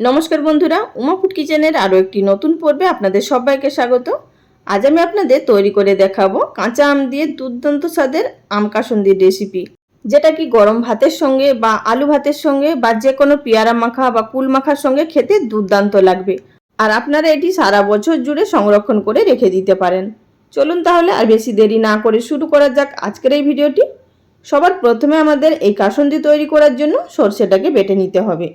নমস্কার বন্ধুরা উমাপুট কিচেনের আরও একটি নতুন পর্বে আপনাদের সবাইকে স্বাগত। আজ আমি আপনাদের তৈরি করে দেখাবো কাঁচা আম দিয়ে দুর্দান্ত স্বাদের আম কাসন্দির রেসিপি যেটা কি গরম ভাতের সঙ্গে বা আলু ভাতের সঙ্গে বা যে কোনো পেয়ারা মাখা বা কুল মাখার সঙ্গে খেতে দুর্দান্ত লাগবে। আর আপনারা এটি সারা বছর জুড়ে সংরক্ষণ করে রেখে দিতে পারেন। চলুন তাহলে আর বেশি দেরি না করে শুরু করা যাক আজকের এই ভিডিওটি। সবার প্রথমে আমাদের এই কাসন্দি তৈরি করার জন্য সর্ষেটাকে বেটে নিতে হবে।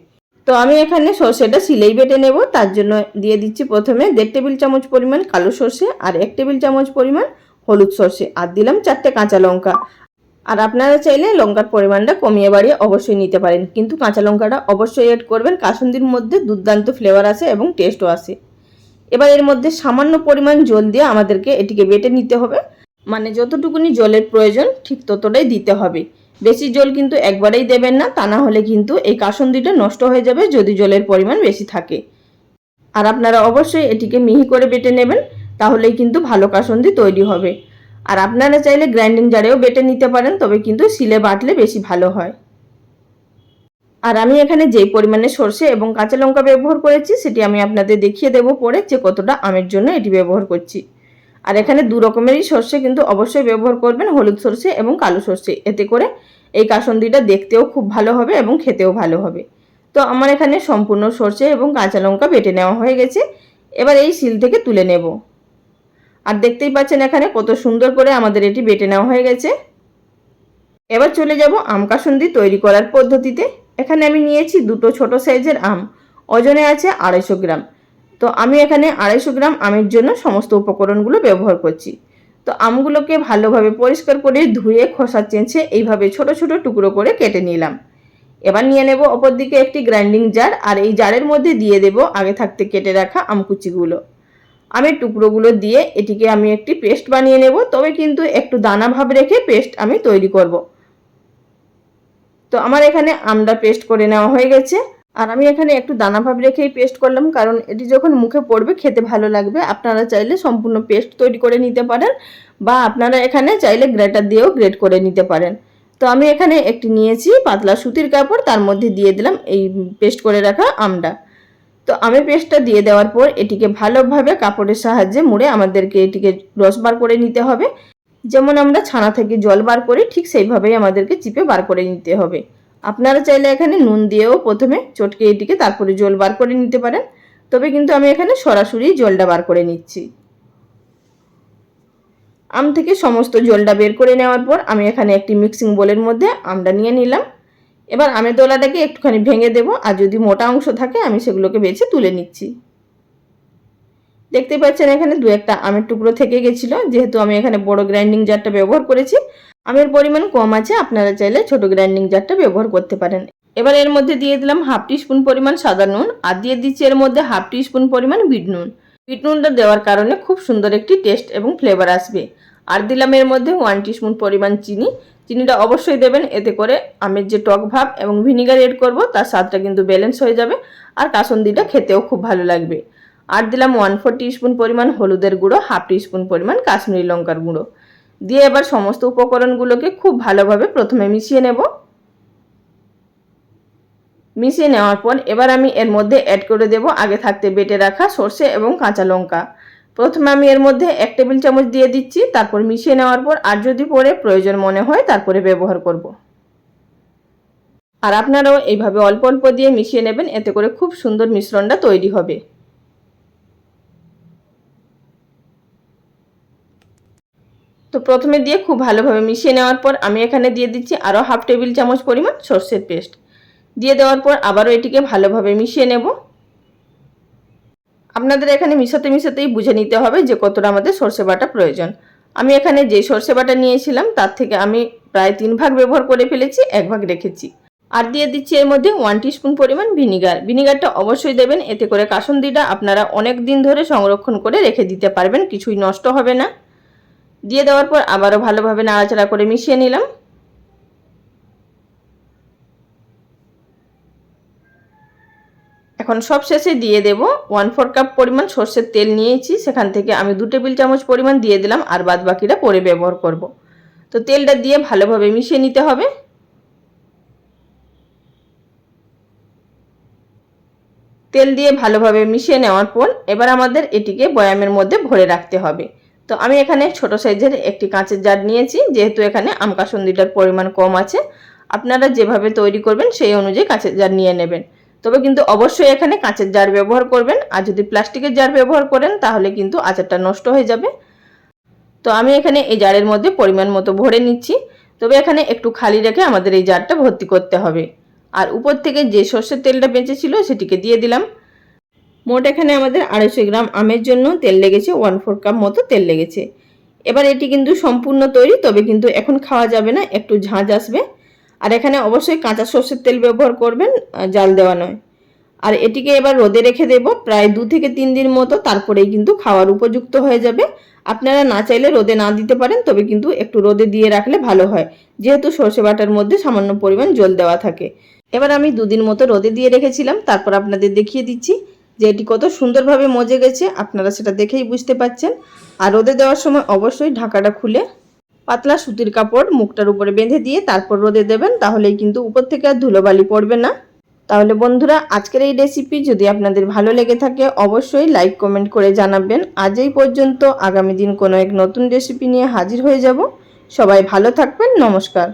তো আমি এখানে সর্ষেটা সিলেই বেটে নেব, তার জন্য দিয়ে দিচ্ছি প্রথমে দেড় টেবিল চামচ পরিমাণ কালো সর্ষে আর এক টেবিল চামচ পরিমাণ হলুদ সর্ষে, আর দিলাম চারটে কাঁচা লঙ্কা। আর আপনারা চাইলে লঙ্কার পরিমাণটা কমিয়ে বাড়িয়ে অবশ্যই নিতে পারেন, কিন্তু কাঁচা লঙ্কাটা অবশ্যই এড করবেন, কাসুন্দির মধ্যে দুর্দান্ত ফ্লেভার আসে এবং টেস্টও আসে এবার এর মধ্যে সামান্য পরিমাণ জল দিয়ে আমাদেরকে এটিকে বেটে নিতে হবে মানে যতটুকুনি জলের প্রয়োজন ঠিক ততটাই দিতে হবে। বেশি জল কিন্তু একবারেই দেবেন না, তা না হলে কিন্তু এই কাসন্দিটা নষ্ট হয়ে যাবে যদি জলের পরিমাণ বেশি থাকে। আর আপনারা অবশ্যই এটিকে মিহি করে বেটে নেবেন, তাহলেই কিন্তু ভালো কাসন্দি তৈরি হবে। আর আপনারা চাইলে গ্রাইন্ডিং জারেও বেটে নিতে পারেন, তবে কিন্তু শিলে বাটলে বেশি ভালো হয়। আর আমি এখানে যেই পরিমাণে সর্ষে এবং কাঁচা লঙ্কা ব্যবহার করেছি, সেটি আমি আপনাদের দেখিয়ে দেবো পরে যে কতটা আমের জন্য এটি ব্যবহার করছি। আর এখানে দু রকমেরই সর্ষে কিন্তু অবশ্যই ব্যবহার করবেন, হলুদ সর্ষে এবং কালো সর্ষে। এতে করে এই কাসন্দিটা দেখতেও খুব ভালো হবে এবং খেতেও ভালো হবে। তো আমার এখানে সম্পূর্ণ সর্ষে এবং কাঁচা লঙ্কা বেটে নেওয়া হয়ে গেছে। এবার এই শিল থেকে তুলে নেব। আর দেখতেই পাচ্ছেন এখানে কত সুন্দর করে আমাদের এটি বেটে নেওয়া হয়ে গেছে। এবার চলে যাব আম কাসন্দি তৈরি করার পদ্ধতিতে। এখানে আমি নিয়েছি দুটো ছোট সাইজের আম। ওজনে আছে আড়াইশো গ্রাম। তো আমি এখানে আড়াইশো গ্রাম আমের জন্য সমস্ত উপকরণগুলো ব্যবহার করছি। তো আমগুলোকে ভালোভাবে পরিষ্কার করে ধুয়ে খোসা চেঁচে এইভাবে ছোট ছোট টুকরো করে কেটে নিলাম। এবার নিয়ে নেব অপর দিকে একটি গ্রাইন্ডিং জার আর এই জারের মধ্যে দিয়ে দেব আগে থাকতে কেটে রাখা আমকুচিগুলো আমের টুকরোগুলো দিয়ে এটিকে আমি একটি পেস্ট বানিয়ে নেব, তবে কিন্তু একটু দানা ভাব রেখে পেস্ট আমি তৈরি করব। তো আমার এখানে আমটা পেস্ট করে নেওয়া হয়ে গেছে। আর আমি এখানে একটু দানা ভাব রেখেই পেস্ট করলাম, কারণ এটি যখন মুখে পড়বে খেতে ভালো লাগবে। আপনারা চাইলে সম্পূর্ণ পেস্ট তৈরি করে নিতে পারেন, বা আপনারা এখানে চাইলে গ্রেটার দিয়েও গ্রেট করে নিতে পারেন। তো আমি এখানে একটি নিয়েছি পাতলা সুতির কাপড়, তার মধ্যে দিয়ে দিলাম এই পেস্ট করে রাখা আমটা। তো আমি পেস্টটা দিয়ে দেওয়ার পর এটিকে ভালোভাবে কাপড়ের সাহায্যে মুড়ে আমাদেরকে এটিকে রস বার করে নিতে হবে। যেমন আমরা ছানা থেকে জল বার করি, ঠিক সেইভাবেই আমাদেরকে চিপে বার করে নিতে হবে। আপনারা চাইলে এখানে নুন দিয়েও প্রথমে চটকে এটিকে তারপরে জল বার করে নিতে পারেন। তবে কিন্তু আমি এখানে সরাসরি জলটা বার করে নিচ্ছি। আম থেকে সমস্ত জলটা বের করে নেওয়ার পর আমি এখানে একটি মিক্সিং বোলের মধ্যে আমটা নিয়ে নিলাম। এবার আমের দোলাটাকে একটুখানি ভেঙে দেব, আর যদি মোটা অংশ থাকে আমি সেগুলোকে বেছে তুলে নিচ্ছি। দেখতে পাচ্ছেন এখানে দু একটা আমের টুকরো থেকে গেছিল। যেহেতু আমি এখানে বড় গ্রাইন্ডিং জারটা ব্যবহার করেছি, আমের পরিমাণ কম আছে, আপনারা চাইলে ছোট গ্রাইন্ডিং জারটা ব্যবহার করতে পারেন। এবার এর মধ্যে দিয়ে দিলাম হাফ স্পুন পরিমাণ সাদা নুন, আর দিয়ে দিচ্ছি এর মধ্যে হাফ স্পুন পরিমাণ বিট নুন। বিট নুনটা দেওয়ার কারণে খুব সুন্দর একটি টেস্ট এবং ফ্লেভার আসবে। আর দিলাম এর মধ্যে ওয়ান স্পুন পরিমাণ চিনি। চিনিটা অবশ্যই দেবেন, এতে করে আমের যে টক ভাব এবং ভিনিগার এড করব, তার স্বাদটা কিন্তু ব্যালেন্স হয়ে যাবে, আর কাসন্দিটা খেতেও খুব ভালো লাগবে। আর দিলাম ওয়ান ফোর স্পুন পরিমাণ হলুদের গুঁড়ো হাফ স্পুন পরিমাণ কাশ্মীরি লঙ্কার গুঁড়ো। দিয়ে এবার সমস্ত উপকরণগুলোকে খুব ভালোভাবে প্রথমে মিশিয়ে নেব। মিশিয়ে নেওয়ার পর এবার আমি এর মধ্যে অ্যাড করে দেব আগে থাকতে বেটে রাখা সর্ষে এবং কাঁচা লঙ্কা। প্রথমে আমি এর মধ্যে এক টেবিল চামচ দিয়ে দিচ্ছি, তারপর মিশিয়ে নেওয়ার পর আর যদি পরে প্রয়োজন মনে হয় তারপরে ব্যবহার করব। আর আপনারাও এইভাবে অল্প অল্প দিয়ে মিশিয়ে নেবেন, এতে করে খুব সুন্দর মিশ্রণটা তৈরি হবে। তো প্রথমে দিয়ে খুব ভালোভাবে মিশিয়ে নেওয়ার পর আমি এখানে দিয়ে দিচ্ছি আরও হাফ টেবিল চামচ পরিমাণ সর্ষের পেস্ট। দিয়ে দেওয়ার পর আবারও এটিকে ভালোভাবে মিশিয়ে নেব। আপনাদের এখানে মিশাতে মিশাতেই বুঝে নিতে হবে যে কতটা আমাদের সর্ষে বাটা প্রয়োজন। আমি এখানে যে সর্ষে বাটা নিয়েছিলাম, তার থেকে আমি প্রায় তিন ভাগ ব্যবহার করে ফেলেছি, এক ভাগ রেখেছি। আর দিয়ে দিচ্ছি এর মধ্যে ওয়ান স্পুন পরিমাণ ভিনিগার। ভিনিগারটা অবশ্যই দেবেন, এতে করে কাসন্দিটা আপনারা অনেক দিন ধরে সংরক্ষণ করে রেখে দিতে পারবেন, কিছুই নষ্ট হবে না। দিয়ে দেওয়ার পর আবারও ভালোভাবে নাড়াচাড়া করে মিশিয়ে নিলাম। এখন সব শেষে দিয়ে দেব ওয়ান ফোর কাপ পরিমাণ সর্ষের তেল নিয়েছি। সেখান থেকে আমি দু টেবিল চামচ পরিমাণ দিয়ে দিলাম আর বাদ বাকিটা পরে ব্যবহার করব। তো তেলটা দিয়ে ভালোভাবে মিশিয়ে নিতে হবে। তেল দিয়ে ভালোভাবে মিশিয়ে নেওয়ার পর এবার আমাদের এটিকে বয়ামের মধ্যে ভরে রাখতে হবে। তো আমি এখানে ছোট সাইজের একটি কাঁচের জার নিয়েছি, যেহেতু এখানে আম কাসুন্দিটার পরিমাণ কম আছে। আপনারা যেভাবে তৈরি করবেন সেই অনুযায়ী কাঁচের জার নিয়ে নেবেন। তবে কিন্তু অবশ্যই এখানে কাঁচের জার ব্যবহার করবেন, আর যদি প্লাস্টিকের জার ব্যবহার করেন তাহলে কিন্তু আচারটা নষ্ট হয়ে যাবে। তো আমি এখানে এই জারের মধ্যে পরিমাণ মতো ভরে নিচ্ছি। তবে এখানে একটু খালি রেখে আমাদের এই জারটা ভর্তি করতে হবে। আর উপর থেকে যে সর্ষের তেলটা বেঁচেছিল সেটিকে দিয়ে দিলাম। মোট এখানে আমাদের আড়াইশো গ্রাম আমের জন্য তেল লেগেছে ওয়ান ফোর কাপ মতো তেল লেগেছে। এবার এটি কিন্তু সম্পূর্ণ তৈরি, তবে কিন্তু এখন খাওয়া যাবে না, একটু ঝাঁঝ আসবে। আর এখানে অবশ্যই কাঁচা সর্ষের তেল ব্যবহার করবেন জাল দেওয়া নয়। আর এটিকে এবার রোদে রেখে দেব, প্রায় দু থেকে তিন দিন মতো, তারপরেই কিন্তু খাওয়ার উপযুক্ত হয়ে যাবে। আপনারা না চাইলে রোদে না দিতে পারেন, তবে কিন্তু একটু রোদে দিয়ে রাখলে ভালো হয়, যেহেতু সর্ষে বাটার মধ্যে সামান্য পরিমাণ জল দেওয়া থাকে। এবার আমি দুদিন মতো রোদে দিয়ে রেখেছিলাম, তারপর আপনাদের দেখিয়ে দিচ্ছি। যে এটি কত সুন্দরভাবে মজে গেছে, আপনারা সেটা দেখেই বুঝতে পাচ্ছেন আর রোদে দেওয়ার সময় অবশ্যই ঢাকাটা খুলে পাতলা সুতির কাপড় মুখটার উপরে বেঁধে দিয়ে তারপর রোদে দেবেন, তাহলেই কিন্তু উপর থেকে আর ধুলোবালি পড়বে না। তাহলে বন্ধুরা, আজকের এই রেসিপি যদি আপনাদের ভালো লেগে থাকে, অবশ্যই লাইক কমেন্ট করে জানাবেন। আজ এই পর্যন্ত আগামী দিন কোনো এক নতুন রেসিপি নিয়ে হাজির হয়ে যাব। সবাই ভালো থাকবেন, নমস্কার।